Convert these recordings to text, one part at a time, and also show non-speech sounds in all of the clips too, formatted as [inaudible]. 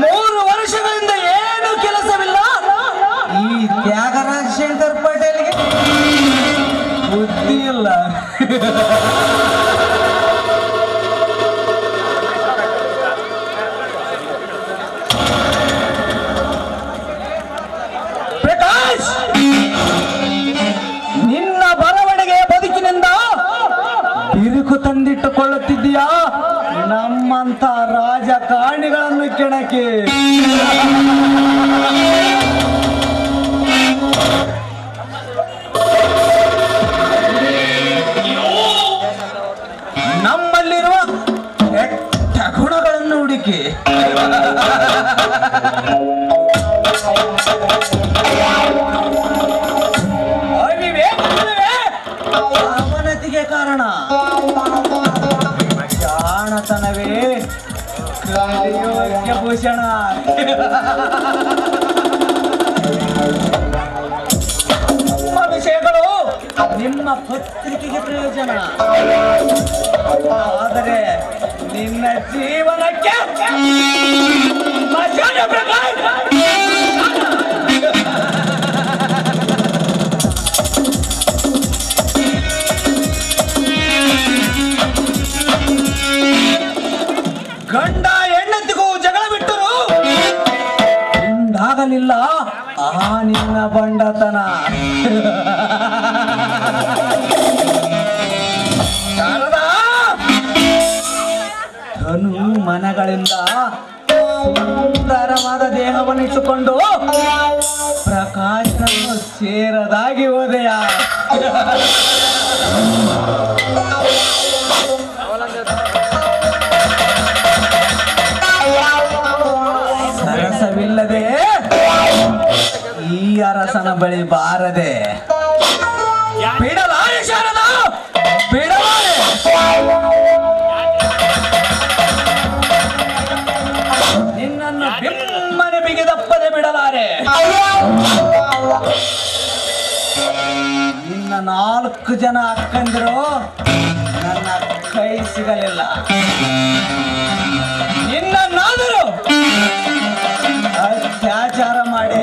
ಮೂರು ವರ್ಷಗಳಿಂದ ಏನು ಕೆಲಸವಿಲ್ಲ. ಈ ತ್ಯಾಗರಾಜ್ ಶಂಕರ್ ಪಟೇಲ್ಗೆ ಬುದ್ಧಿ ಇಲ್ಲ. ಪ್ರಕಾಶ್! ತಂದಿಟ್ಟುಕೊಳ್ಳುತ್ತಿದ್ದೀಯಾ ನಮ್ಮಂತ ರಾಜಕಾರಣಿಗಳನ್ನು ಕೆಣಕಿ. ನಮ್ಮಲ್ಲಿರುವ ಗುಣಗಳನ್ನು ಹುಡುಕಿ? ಅವನತಿಗೆ ಕಾರಣ. ಕಲಿಯೋಗ್ಯ ಭೂಷಣ ವಿಷಯಗಳು ನಿಮ್ಮ ಪತ್ರಿಕೆಗೆ ಪ್ರಯೋಜನ. ಆದರೆ ನಿನ್ನ ಜೀವನಕ್ಕೆ ಮಜಾನ ಹಿಂದಾಗಲಿಲ್ಲ ಆ ನಿನ್ನ ಬಂಡತನ. ಧನು ಮನಗಳಿಂದ ದೇಹವನ್ನು ಇಟ್ಟುಕೊಂಡು ಪ್ರಕಾಶನನ್ನು ಸೇರದಾಗಿ ಹೋದೆಯ? ಅರಸನ ಬಳಿ ಬಾರದೆ. ಬಿಡಲಾರೆ ಶಾರದ? ಬಿಡಲಾರೆ. ನಿನ್ನನ್ನು ಬಿಮ್ಮನೆ ಬಿಗಿದಪ್ಪದೆ ಬಿಡಲಾರೆ. ನಿನ್ನ ನಾಲ್ಕು ಜನ ಅಕ್ಕಂದಿರು ನನ್ನ ಕೈ ಸಿಗಲಿಲ್ಲ. ನಿನ್ನನ್ನಾದರೂ ಅತ್ಯಾಚಾರ ಮಾಡಿ.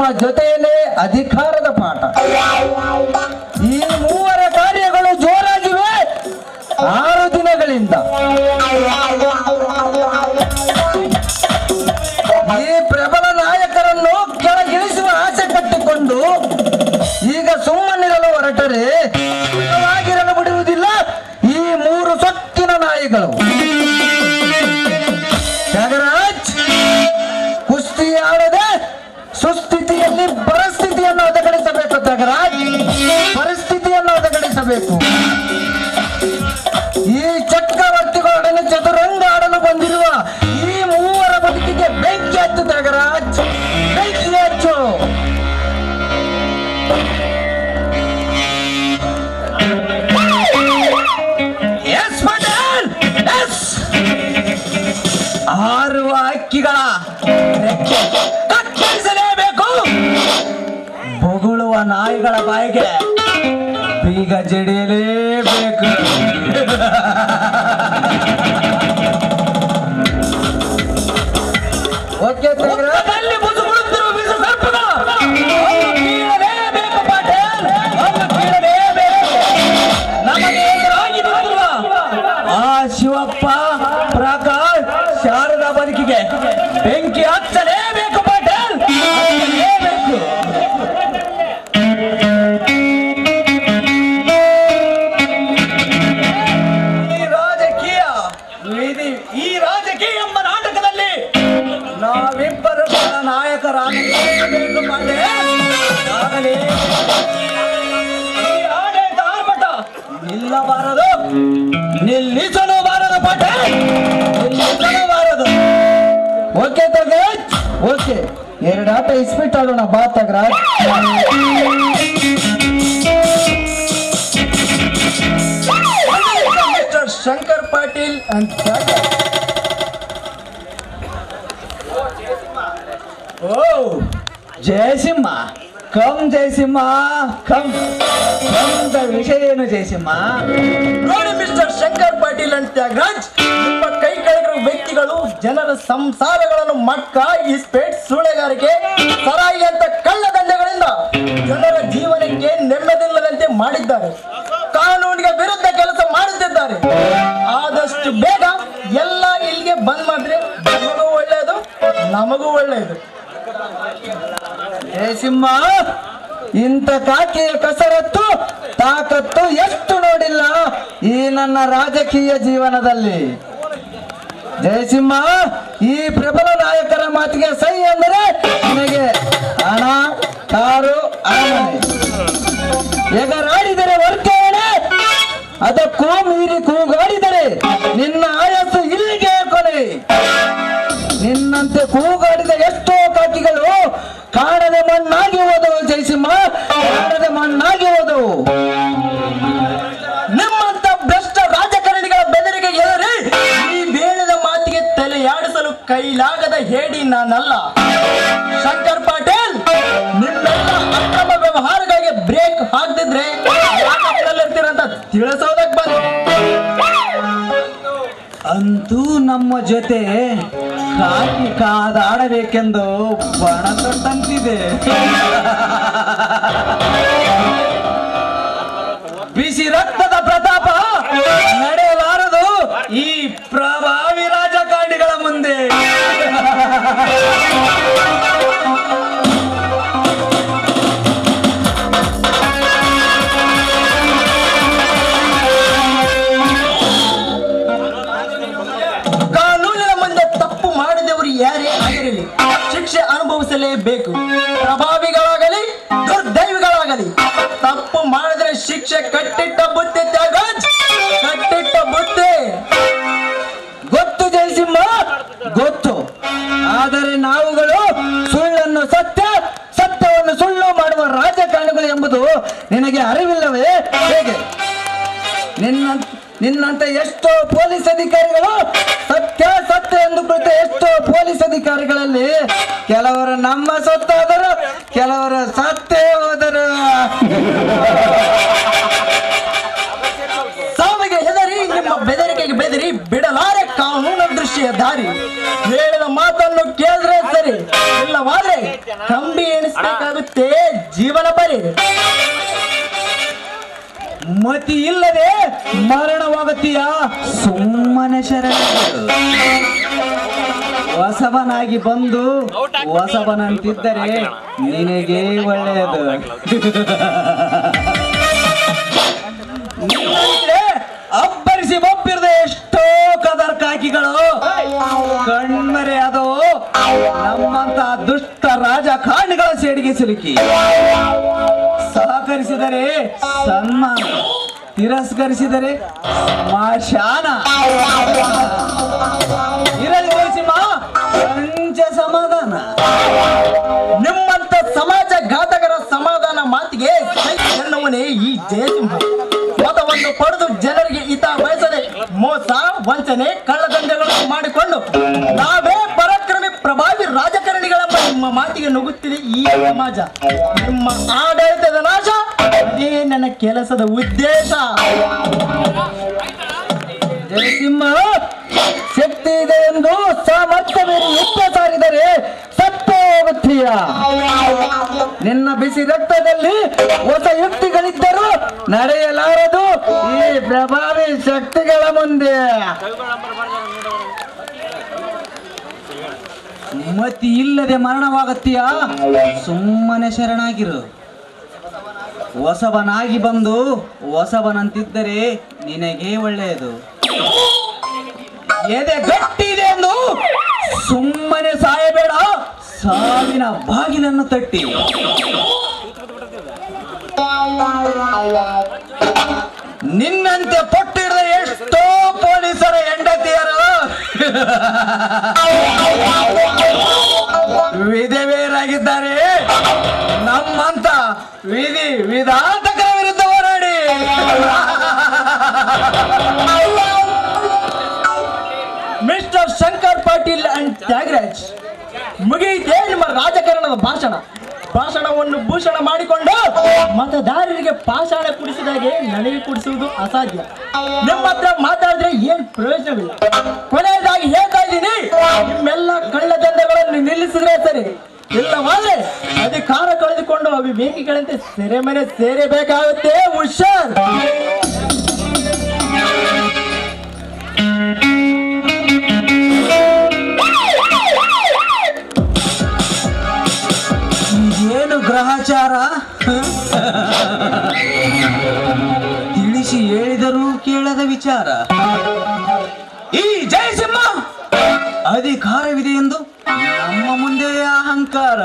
ನಮ್ಮ ಜೊತೆಯಲ್ಲೇ ಅಧಿಕಾರದ ಪಾಠ. ಈ ಮೂವರ ಕಾರ್ಯಗಳು ಜೋರಾಗಿವೆ. ಆರು ದಿನಗಳಿಂದ. ಈ ಪ್ರಬಲ ನಾಯಕರನ್ನು ಕೆಳಗಿಳಿಸುವ ಆಸೆ ಕಟ್ಟಿಕೊಂಡು ಈಗ ಸುಮ್ಮನಿರಲು ಹೊರಟರೆ, ಸುಖವಾಗಿರಲು ಬಿಡುವುದಿಲ್ಲ. ಈ ಮೂರು ಸೊಕ್ಕಿನ ನಾಯಿಗಳು. भाई खड़ा बाइक है। भीग जड़ेले ओके ನಿಲ್ಲಬಾರದು ನಿಲ್ಲಿಸಲು ಬಾರದು ಪಾಟೆ ನಿಲ್ಲಿಸಲು ಬಾರದು ಓಕೆ ತಗ ಓಕೆ ಎರಡು ಆಟ ಇಸ್ಬಿಟ್ಟು ಆಡೋಣ ಬಾ ತಗರಾಜ್ ಶಂಕರ್ ಪಾಟೀಲ್ ಅಂತ ಜಯಸಿಂಹ ಕಮ್ ಜಯಸಿಂಹ ಕಮ್ ನಮ್ದ ವಿಷಯ ಏನು ಜಯಸಿಂಹ ನೋಡಿ ಮಿಸ್ಟರ್ ಶಂಕರ್ ಪಾಟೀಲ್ ಅಂಡ್ ತ್ಯಾಗರಾಜ್ ನಿಮ್ಮ ಕೈ ಕೆಳಗಿರುವ ವ್ಯಕ್ತಿಗಳು ಜನರ ಸಂಸಾರಗಳನ್ನು ಮಟ್ಕ ಇಸ್ಪೇಟ್ ಸೂಳೆಗಾರಿಕೆ ಸರಾಯಿ ಇಂಥ ಕಾಕಿಯ ಕಸರತ್ತು, ತಾಕತ್ತು ಎಷ್ಟು ನೋಡಿಲ್ಲ ಈ ನನ್ನ ರಾಜಕೀಯ ಜೀವನದಲ್ಲಿ. ಜಯಸಿಂಹ, ಈ ಪ್ರಬಲ ನಾಯಕರ ಮಾತಿಗೆ ಸೈ ಅಂದರೆ ನಿಮಗೆ ಹಣ, ಕಾರು ಎಗರಾಡಿದರೆ ವರ್ಗಾವಣೆ, ಅದಕ್ಕೂ ಮೀರಿ ಕೂಗಾಡಿದರೆ ನಿನ್ನ ಆಯಸ್ಸು ಇಲ್ಲಿಗೆ ಕೊನೆ. ನಿನ್ನಂತೆ ಕೂಗಾಡಿದ ಹೋದವು ನಿಮ್ಮಂತ ಭ್ರಷ್ಟ ರಾಜಕಾರಣಿಗಳ ಬೆದರಿಗೆ ಎದುರಿ ಈ ಬೇಡದ ಮಾತಿಗೆ ತಲೆಯಾಡಿಸಲು ಕೈಲಾಗದ ಹೇಡಿ ನಾನಲ್ಲ. ಶಂಕರ್ ಪಾಟೀಲ್, ನಿಮ್ಮೆಲ್ಲ ಅಕ್ರಮ ವ್ಯವಹಾರಗಳಿಗೆ ಬ್ರೇಕ್ ಹಾಕ್ದಿದ್ರೆ ಇರ್ತೀರಂತ ತಿಳಿಸೋದಕ್ಕೆ ಬಂದೆ ಅಂತೂ ನಮ್ಮ ಜೊತೆ ಕಾಕಿ ಕಾದಾಡಬೇಕೆಂದು ಬಣ ತೊಟ್ಟಂತಿದೆ. ಪ್ರಭಾವಿ ರಾಜಕಾರಣಿಗಳ ಮುಂದೆ. ಕಾನೂನಿನ ಮುಂದೆ ತಪ್ಪು ಮಾಡಿದವರು ಯಾರೇ ಆಗಿರಲಿ, ಶಿಕ್ಷೆ ಅನುಭವಿಸಲೇಬೇಕು. ಪ್ರಭಾವಿಗಳಾಗಲಿ, ದುರ್ದೈವಿಗಳಾಗಲಿ, ತಪ್ಪು ಮಾಡಿದ್ರೆ ಶಿಕ್ಷೆ ಕಟ್ಟಿಟ್ಟ ಆದರೆ ನಾವುಗಳು ಸುಳ್ಳನ್ನು ಸತ್ಯ, ಸತ್ಯವನ್ನು ಸುಳ್ಳು ಮಾಡುವ ರಾಜಕಾರಣಿಗಳು ಎಂಬುದು ನಿನಗೆ ಅರಿವಿಲ್ಲವೇ? ಹೇಗೆ? ನಿನ್ನ, ನಿನ್ನಂತ ಎಷ್ಟೋ ಪೊಲೀಸ್ ಅಧಿಕಾರಿಗಳು ಸತ್ಯ ಸತ್ಯ ಎಂದು ಕುರಿತ ಎಷ್ಟೋ ಪೊಲೀಸ್ ಅಧಿಕಾರಿಗಳಲ್ಲಿ ಕೆಲವರು ನಮ್ಮ ಸತ್ತಾದರು, ಕೆಲವರು ಸತ್ತೇ ಹೋದರು. ಸಾವಿಗೆ ಹೆದರಿ, ನಿಮ್ಮ ಬೆದರಿಕೆಗೆ ಬೆದರಿ ಬಿಡಲಾರೆ ಕಾನೂನು ದೃಶ್ಯ ದಾರಿ. ಹೇಳಿದ ಇಲ್ಲವಾದ್ರೆ ಕಂಬಿ ಎಣಿಸಬೇಕಾಗುತ್ತೆ ಜೀವನ ಬರಿ ಮತಿ ಇಲ್ಲದೆ ಮರಣವಾಗುತ್ತೀಯ ಸುಮ್ಮನೆ ಶರಣ. ಹೊಸಬನಾಗಿ ಬಂದು ಹೊಸಬನಂತಿದ್ದರೆ ನಿನಗೆ ಒಳ್ಳೆಯದು. [laughs] ದುಷ್ಟ ರಾಜಕಾರಣಿಗಳ ಸೇಡಿಗೆ ಸಿಲುಕಿ. ಸಹಕರಿಸಿದರೆ ಸನ್ಮಾನ, ತಿರಸ್ಕರಿಸಿದರೆ ಸಮಾಶಾನ ಇರಲಿ ನರಸಿಂಹ, ಪಂಚ ಸಮಾಧಾನ. ನಿಮ್ಮಂತ ಸಮಾಜ ಘಾತಕರ ಸಮಾಧಾನ ಮಾತಿಗೆ ಎನ್ನುವನೇ ಈ ಜಯಸಿಂಹ. ಮತವನ್ನು ಪಡೆದು ಜನರಿಗೆ ಹಿತ ಬಯಸದೆ ಮೋಸ, ವಂಚನೆ ಮಾತಿಗೆ ನುಗ್ಗುತ್ತಿದೆ ಈ ಸಮಾಜ. ನಿಮ್ಮ ಆಡಳಿತದ ನಾಶ, ಅದೇ ನನ್ನ ಕೆಲಸದ ಉದ್ದೇಶ. ಜಯಸಿಂಹ ಶಕ್ತಿ ಇದೆ ಎಂದು ಸಾಮರ್ಥ್ಯವೇನು ಯುದ್ಧ ಸಾರಿದರೆ ನಿನ್ನ ಬಿಸಿ ರಕ್ತದಲ್ಲಿ ಹೊಸ ಯುಕ್ತಿಗಳಿದ್ದರೂ ನಡೆಯಲಾರದು ಈ ಪ್ರಭಾವಿ ಶಕ್ತಿಗಳ ಮುಂದೆ. ಮತಿ ಇಲ್ಲದೆ ಮರಣವಾಗತ್ತೀಯಾ? ಸುಮ್ಮನೆ ಶರಣಾಗಿರು. ಹೊಸಬನಾಗಿ ಬಂದು ಹೊಸಬನಂತಿದ್ದರೆ ನಿನಗೆ ಒಳ್ಳೆಯದು. ಎದೆ ಗಟ್ಟಿ ಇದೆ ಎಂದು ಸುಮ್ಮನೆ ಸಾಯಬೇಡ. ಸಾವಿನ ಬಾಗಿಲನ್ನು ತಟ್ಟಿ. ನಿನ್ನಂತೆ ಪೊಟ್ಟಿಡದ ಎಷ್ಟೋ ಪೊಲೀಸರ ಹೆಂಡತಿಯರು ವಿಧವೆಯರಾಗಿದ್ದಾರೆ ನಮ್ಮಂತ ವಿಧಿ ವಿಧಾಂತಕರ ವಿರುದ್ಧ ಹೋರಾಡಿ. ಮಿಸ್ಟರ್ ಶಂಕರ್ ಪಾಟೀಲ್ ಅಂಡ್ ತ್ಯಾಗರಾಜ್ ಮುಗಿಯಿತೇ. ನಿಮ್ಮ ರಾಜಕಾರಣದ ಭಾಷಣ? ಭಾಷಣವನ್ನು ಭೂಷಣ ಮಾಡಿಕೊಂಡು ಮತದಾರರಿಗೆ ಪಾಷಾಣ ಕುಡಿಸಿದಾಗೆ ನನಗೆ ಕುಡಿಸುವುದು ಅಸಾಧ್ಯ. ನಿಮ್ಮ ಹತ್ರ ಮಾತಾಡಿದ್ರೆ ಏನ್ ಪ್ರಯೋಜನವಿಲ್ಲ. ಕೊನೆಯದಾಗಿ ಹೇಳ್ತಾ ಇದ್ದೀನಿ, ನಿಮ್ಮೆಲ್ಲ ಕಳ್ಳ ದಂಧೆಗಳನ್ನು ನಿಲ್ಲಿಸಿದ್ರೆ ಸರಿ. ಇಲ್ಲವಾದ್ರೆ ಅಧಿಕಾರ ಕಳೆದುಕೊಂಡು ಅವಿವೇಕಿಗಳಂತೆ ಸೆರೆಮನೆ ಸೇರಬೇಕಾಗುತ್ತೆ ಹುಷಾರ್ ಗ್ರಹಚಾರ ತಿಳಿಸಿ ಹೇಳಿದರೂ ಕೇಳದ ವಿಚಾರ. ಈ ಜಯಸಿಂಹ ಅಧಿಕಾರವಿದೆ ಎಂದು ನಮ್ಮ ಮುಂದೆ ಅಹಂಕಾರ.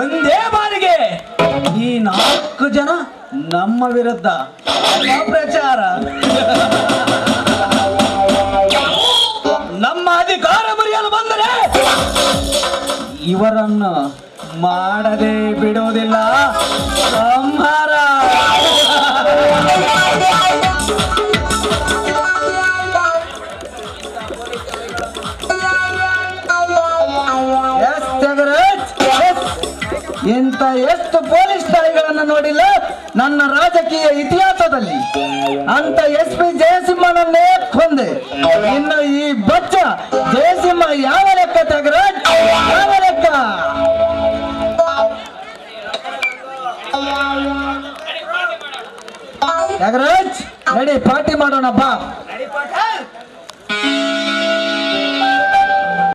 ಒಂದೇ ಬಾರಿಗೆ ಈ ನಾಲ್ಕು ಜನ ನಮ್ಮ ವಿರುದ್ಧ ಪ್ರಚಾರ ಇವರನ್ನು ಮಾಡದೆ ಬಿಡೋದಿಲ್ಲ ಸಂಹಾರ. ಇಂಥ ಎಷ್ಟು ಪೊಲೀಸ್ ಠಾಣೆಗಳನ್ನ ನೋಡಿಲ್ಲ? ನನ್ನ ರಾಜಕೀಯ ಇತಿಹಾಸದಲ್ಲಿ. ಅಂತ ಎಸ್ ಪಿ ಜಯಸಿಂಹನನ್ನೇ ಕೊಂದೆ. ಇನ್ನು ಈ ಬಚ್ಚ ಜಯಸಿಂಹ ಯಾವ ಲೆಕ್ಕ ತಗರಾಜ್ ನಾಗರಾಜ್ ನಡಿ ಪಾರ್ಟಿ ಮಾಡೋಣ ಬಾ.